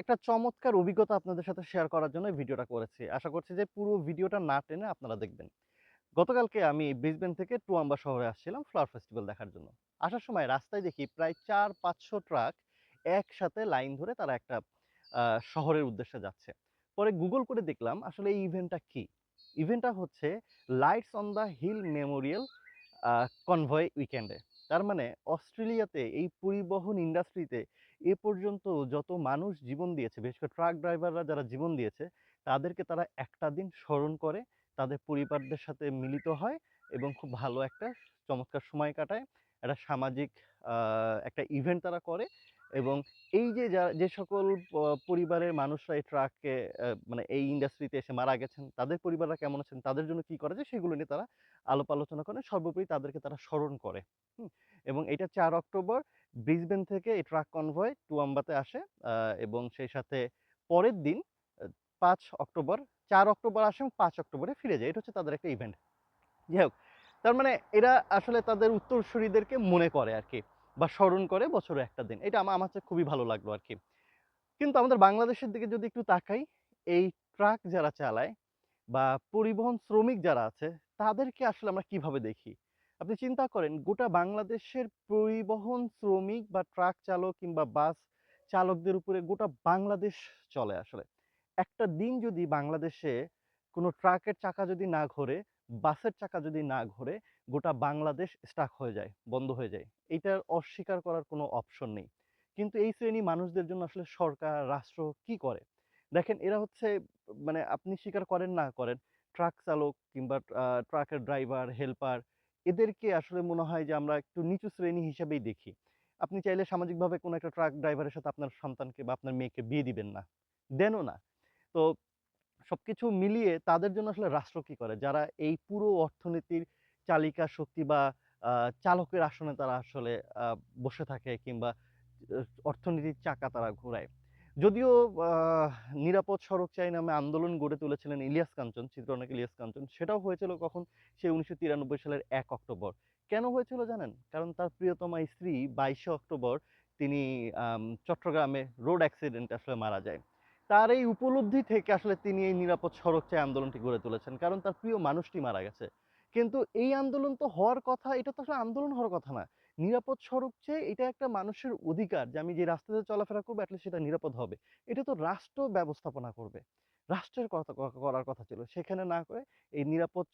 একটা চমৎকার অভিজ্ঞতা আপনাদের সাথে শেয়ার করার জন্য ভিডিওটা করেছি। আশা করছি যে পুরো ভিডিওটা না টেনে আপনারা দেখবেন। গতকালকে আমি ব্রিসবেন থেকে টুয়াম্বা শহরে আসছিলাম ফ্লাওয়ার ফেস্টিভ্যাল দেখার জন্য। আসার সময় রাস্তায় দেখি প্রায় ৪-৫০০ ট্রাক একসাথে লাইন ধরে তারা একটা শহরের উদ্দেশ্যে যাচ্ছে। পরে গুগল করে দেখলাম আসলে এই ইভেন্টটা কি? ইভেন্টটা হচ্ছে lights on the hill memorial convoy উইকেন্ডে। তার মানে অস্ট্রেলিয়াতে এই পরিবহন ইন্ডাস্ট্রিতে এ পর্যন্ত যত মানুষ জীবন দিয়েছে, বিশেষ করে ট্রাক ড্রাইভাররা যারা জীবন দিয়েছে, তাদেরকে তারা একটা দিন স্মরণ করে, তাদের পরিবারদের সাথে মিলিত হয় এবং খুব ভালো একটা চমৎকার সময় কাটায়। একটা সামাজিক একটা ইভেন্ট তারা করে এবং এই যে যা যে সকল পরিবারের মানুষরা এই ট্রাকে আ মানে এই ইন্ডাস্ট্রিতে এসে মারা গেছেন, তাদের পরিবাররা কেমন আছেন, তাদের জন্য কি করা যায় সেগুলো নিয়ে তারা আলাপ আলোচনা করে। সর্বোপরি তাদেরকে তারা স্মরণ করে। এবং এটা ৪ অক্টোবর ব্রিসবেন থেকে এই ট্রাক কনভয় টুয়াম্বাতে আসে এবং সেই সাথে পরের দিন ৫ অক্টোবর ৪ অক্টোবর আসে এবং ৫ অক্টোবরে ফিরে যায়। এটা হচ্ছে তাদের একটা ইভেন্ট। যাই হোক, তার মানে এরা আসলে তাদের উত্তরসূরিদেরকে মনে করে আরকি বা স্মরণ করে বছরে একটা দিন। এটা আমা আমার কাছে খুবই ভালো লাগল আর কি কিন্তু আমাদের বাংলাদেশের দিকে যদি একটু তাকাই, এই ট্রাক যারা চালায় বা পরিবহন শ্রমিক যারা আছে, তাদেরকে আসলে আমরা কীভাবে দেখি? আপনি চিন্তা করেন গোটা বাংলাদেশের পরিবহন শ্রমিক বা ট্রাক চালক কিংবা বাস চালকদের উপরে গোটা বাংলাদেশ চলে আসলে। একটা দিন যদি বাংলাদেশে কোনো ট্রাকের চাকা যদি না ঘোরে, বাসের চাকা যদি না ঘোরে, গোটা বাংলাদেশ স্টাক হয়ে যায়, বন্ধ হয়ে যায়। এইটার অস্বীকার করার কোনো অপশন নেই। কিন্তু এই শ্রেণি মানুষদের জন্য আসলে সরকার, রাষ্ট্র কি করে? দেখেন এরা হচ্ছে মানে আপনি স্বীকার করেন না করেন, ট্রাক চালক কিংবা ট্রাকের ড্রাইভার, হেল্পার এদেরকে আসলে মনে হয় যে আমরা একটু নিচু শ্রেণি হিসেবেই দেখি। আপনি চাইলে সামাজিকভাবে কোনো একটা ট্রাক ড্রাইভারের সাথে আপনার সন্তানকে বা আপনার মেয়েকে বিয়ে দিবেন না। দেনও না। তো সবকিছু মিলিয়ে তাদের জন্য আসলে রাষ্ট্র কি করে? যারা এই পুরো অর্থনীতির চালিকা শক্তি বা চালকের আসনে তারা আসলে বসে থাকে কিংবা অর্থনীতির চাকা তারা ঘোরায়। যদিও নিরাপদ সড়ক চাই নামে আন্দোলন গড়ে তুলেছিলেন ইলিয়াস কাঞ্চন, চিত্রনায়ক ইলিয়াস কাঞ্চন। সেটাও হয়েছিল কখন? সেই ১৯৯৩ সালের এক অক্টোবর। কেন হয়েছিল জানেন? কারণ তার প্রিয়তমা স্ত্রী ২২শে অক্টোবর তিনি চট্টগ্রামে রোড অ্যাক্সিডেন্টে আসলে মারা যায়। তার এই উপলব্ধি থেকে আসলে তিনি এই নিরাপদ সড়ক চাই আন্দোলনটি গড়ে তুলেছেন। কারণ তার প্রিয় মানুষটি মারা গেছে। কিন্তু এই আন্দোলন তো হওয়ার কথা, এটা তো আসলে আন্দোলন হওয়ার কথা না। নিরাপদ সড়ক চেয়ে এটা একটা মানুষের অধিকার যে আমি যে রাস্তাতে চলাফেরা করব এট লিস্ট সেটা নিরাপদ হবে। এটা তো রাষ্ট্র ব্যবস্থাপনা করবে। রাষ্ট্রের কথা করার কথা ছিল। সেখানে না করে এই নিরাপদ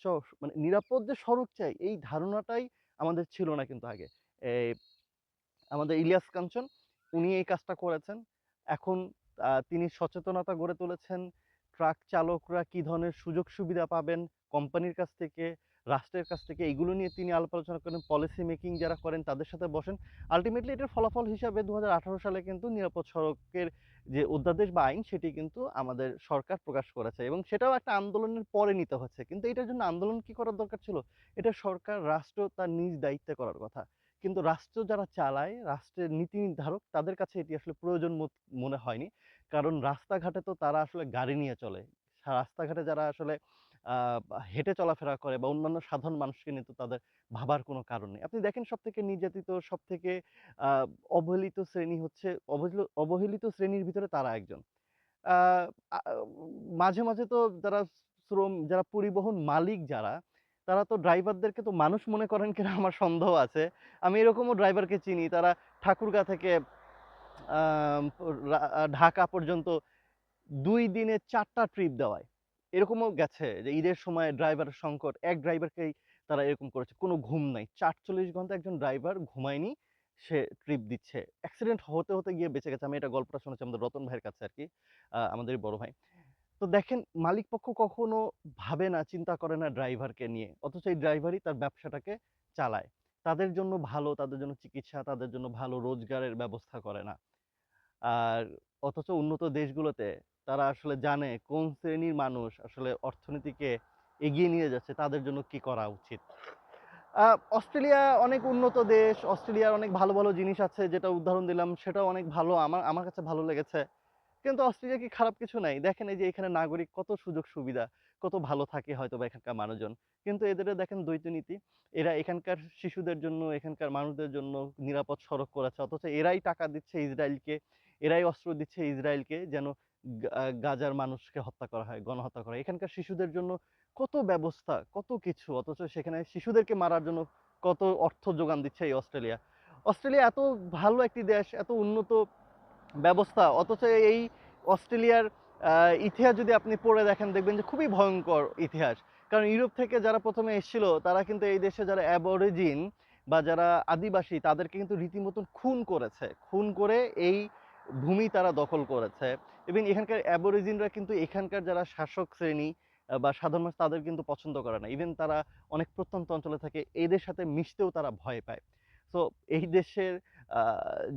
মানে নিরাপদ যে সড়ক চাই এই ধারণাটাই আমাদের ছিল না কিন্তু আগে। আমাদের ইলিয়াস কাঞ্চন উনি এই কাজটা করেছেন। এখন তিনি সচেতনতা গড়ে তুলেছেন। ট্রাক চালকরা কি ধরনের সুযোগ সুবিধা পাবেন কোম্পানির কাছ থেকে, রাষ্ট্রের কাছ থেকে এগুলো নিয়ে তিনি আলাপ আলোচনা করেন। পলিসি মেকিং যারা করেন তাদের সাথে বসেন। আল্টিমেটলি এটার ফলাফল হিসাবে ২০১৮ সালে কিন্তু নিরাপদ সড়কের যে অধ্যাদেশ বা আইন সেটি কিন্তু আমাদের সরকার প্রকাশ করেছে এবং সেটাও একটা আন্দোলনের পরে নিতে হচ্ছে। কিন্তু এটার জন্য আন্দোলন কি করার দরকার ছিল? এটা সরকার, রাষ্ট্র তার নিজ দায়িত্বে করার কথা। কিন্তু রাষ্ট্র যারা চালায়, রাষ্ট্রের নীতি নির্ধারক তাদের কাছে এটি আসলে প্রয়োজন মনে হয়নি। কারণ রাস্তাঘাটে তো তারা আসলে গাড়ি নিয়ে চলে। রাস্তাঘাটে যারা আসলে হেঁটে চলাফেরা করে বা অন্যান্য সাধারণ মানুষকে নিয়ে তো তাদের ভাবার কোনো কারণ নেই। আপনি দেখেন সব থেকে নির্যাতিত, সবথেকে আ অবহেলিত শ্রেণি হচ্ছে অবহেল অবহেলিত শ্রেণির ভিতরে তারা একজন। মাঝে, মাঝে তো যারা শ্রম যারা পরিবহন মালিক যারা, তারা তো ড্রাইভারদেরকে তো মানুষ মনে করেন কিনা আমার সন্দেহ আছে। আমি এরকমও ড্রাইভারকে চিনি তারা ঠাকুরগাঁ থেকে ঢাকা পর্যন্ত ২ দিনে চারটা ট্রিপ দেওয়ায়। এরকমও গেছে যে ঈদের সময় ড্রাইভারের সংকট। এক ড্রাইভারকেই তারা এরকম করেছে। কোনো ঘুম নাই। ৪৪ ঘণ্টা একজন ড্রাইভার ঘুমায়নি। সে ট্রিপ দিচ্ছে। অ্যাক্সিডেন্ট হতে, হতে গিয়ে বেঁচে গেছে। আমি এটা গল্পটা শুনেছি আমাদের রতন ভাইয়ের কাছে আরকি। আ আমাদেরই বড় ভাই। তো দেখেন মালিকপক্ষ কখনো ভাবে না, চিন্তা করে না ড্রাইভারকে নিয়ে। অথচ এই ড্রাইভারই তার ব্যবসাটাকে চালায়। তাদের জন্য ভালো, তাদের জন্য চিকিৎসা, তাদের জন্য ভালো রোজগারের ব্যবস্থা করে না। আর অথচ উন্নত দেশগুলোতে তারা আসলে জানে কোন শ্রেণির মানুষ আসলে অর্থনীতিকে এগিয়ে নিয়ে যাচ্ছে, তাদের জন্য কি করা উচিত। অস্ট্রেলিয়া অনেক উন্নত দেশ। অস্ট্রেলিয়ার অনেক ভালো, ভালো জিনিস আছে যেটা উদাহরণ দিলাম সেটাও অনেক ভালো। আমার আমার কাছে ভালো লেগেছে। কিন্তু অস্ট্রেলিয়া কি খারাপ কিছু নাই? দেখেন এই যে এখানে নাগরিক কত সুযোগ সুবিধা, কত ভালো থাকে হয়তোবা এখানকার মানুষজন। কিন্তু এদের দেখেন দ্বৈত নীতি। এরা এখানকার শিশুদের জন্য, এখানকার মানুষদের জন্য নিরাপদ সড়ক করেছে। অথচ এরাই টাকা দিচ্ছে ইসরায়েলকে। এরাই অস্ত্র দিচ্ছে ইসরায়েলকে যেন গাজার মানুষকে হত্যা করা হয়, গণহত্যা করা হয়। এখানকার শিশুদের জন্য কত ব্যবস্থা, কত কিছু, অথচ সেখানে শিশুদেরকে মারার জন্য কত অর্থ যোগান দিচ্ছে এই অস্ট্রেলিয়া। অস্ট্রেলিয়া এত ভালো একটি দেশ, এত উন্নত ব্যবস্থা, অথচ এই অস্ট্রেলিয়ার ইতিহাস যদি আপনি পড়ে দেখেন, দেখবেন যে খুবই ভয়ঙ্কর ইতিহাস। কারণ ইউরোপ থেকে যারা প্রথমে এসেছিল, তারা কিন্তু এই দেশে যারা অ্যাবরিজিন বা যারা আদিবাসী, তাদেরকে কিন্তু রীতিমতন খুন করেছে। খুন করে এই ভূমি তারা দখল করেছে। এবং এখানকার অ্যাবোরিজিনরা কিন্তু এখানকার যারা শাসক শ্রেণি বা সাধারণ মানুষ তাদের কিন্তু পছন্দ করে না। ইভেন তারা অনেক প্রত্যন্ত অঞ্চলে থাকে, এদের সাথে মিশতেও তারা ভয় পায়। তো এই দেশের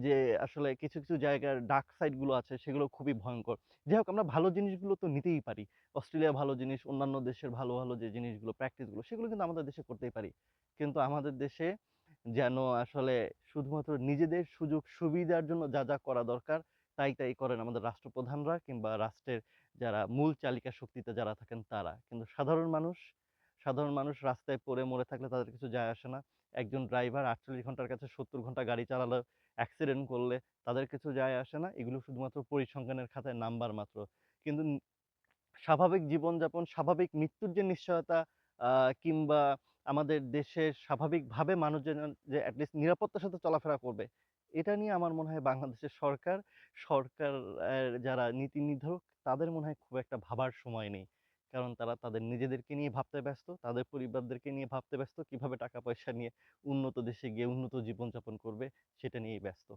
যে আসলে কিছু কিছু জায়গার ডার্ক সাইডগুলো আছে, সেগুলো খুবই ভয়ঙ্কর। যাই হোক, আমরা ভালো জিনিসগুলো তো নিতেই পারি। অস্ট্রেলিয়া ভালো জিনিস, অন্যান্য দেশের ভালো ভালো যে জিনিসগুলো প্র্যাকটিসগুলো সেগুলো কিন্তু আমাদের দেশে করতেই পারি। কিন্তু আমাদের দেশে যেন আসলে শুধুমাত্র নিজেদের সুযোগ সুবিধার জন্য যা যা করা দরকার, তাই তাই করেন আমাদের রাষ্ট্রপ্রধানরা কিংবা রাষ্ট্রের যারা মূল চালিকা শক্তিতে যারা থাকেন তারা। কিন্তু সাধারণ মানুষ সাধারণ মানুষ রাস্তায় পড়ে মরে থাকলে তাদের কিছু যায় আসে না। একজন ড্রাইভার আটচল্লিশ ঘণ্টার কাছে সত্তর ঘণ্টা গাড়ি চালালে অ্যাক্সিডেন্ট করলে তাদের কিছু যায় আসে না। এগুলো শুধুমাত্র পরিসংখ্যানের খাতায় নাম্বার মাত্র। কিন্তু স্বাভাবিক জীবনযাপন, স্বাভাবিক মৃত্যুর যে নিশ্চয়তা কিংবা আমাদের দেশে স্বাভাবিকভাবে মানুষজন যে অ্যাটলিস্ট নিরাপত্তার সাথে চলাফেরা করবে, এটা নিয়ে আমার মনে হয় বাংলাদেশের সরকার সরকার যারা নীতি নির্ধারক, তাদের মনে হয় খুব একটা ভাবার সময় নেই। কারণ তারা তাদের নিজেদেরকে নিয়ে ভাবতে ব্যস্ত, তাদের পরিবারদেরকে নিয়ে ভাবতে ব্যস্ত, কীভাবে টাকা পয়সা নিয়ে উন্নত দেশে গিয়ে উন্নত জীবনযাপন করবে, সেটা নিয়েই ব্যস্ত।